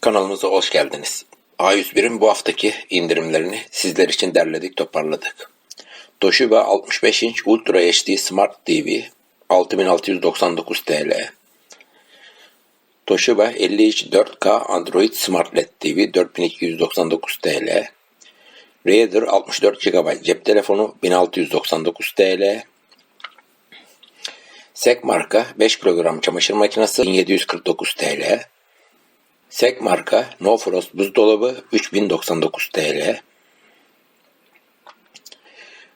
Kanalımıza hoş geldiniz. A101'in bu haftaki indirimlerini sizler için derledik toparladık. Toshiba 65 inç Ultra HD Smart TV 6699 TL. Toshiba 50 inç 4K Android Smart LED TV 4299 TL. Raider 64 GB cep telefonu 1699 TL. Sek marka 5 kilogram çamaşır makinesi 1749 TL. Sek marka No Frost buzdolabı 3099 TL.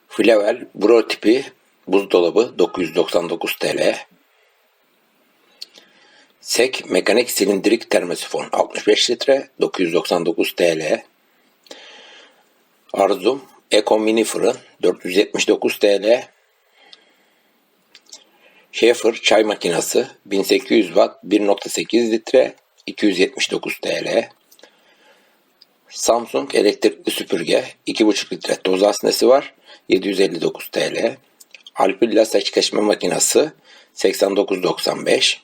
Flavel Bro tipi buzdolabı 999 TL. Sek mekanik silindirik termosifon 65 litre 999 TL. Arzum Eko mini fırın 479 TL. Schaefer çay makinesi 1800 watt 1.8 litre 279 TL. Samsung elektrikli süpürge 2.5 litre toz haznesi var 759 TL. Alpilla saç kesme makinesi 89.95.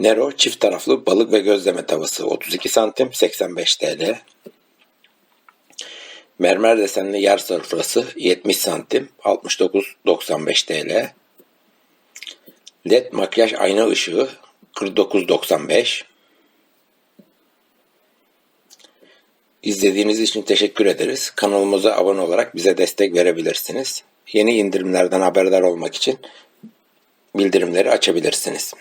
Nero çift taraflı balık ve gözleme tavası 32 santim 85 TL. Mermer desenli yer sofrası 70 santim 69.95 TL. LED makyaj ayna ışığı 49.95. İzlediğiniz için teşekkür ederiz. Kanalımıza abone olarak bize destek verebilirsiniz. Yeni indirimlerden haberdar olmak için bildirimleri açabilirsiniz.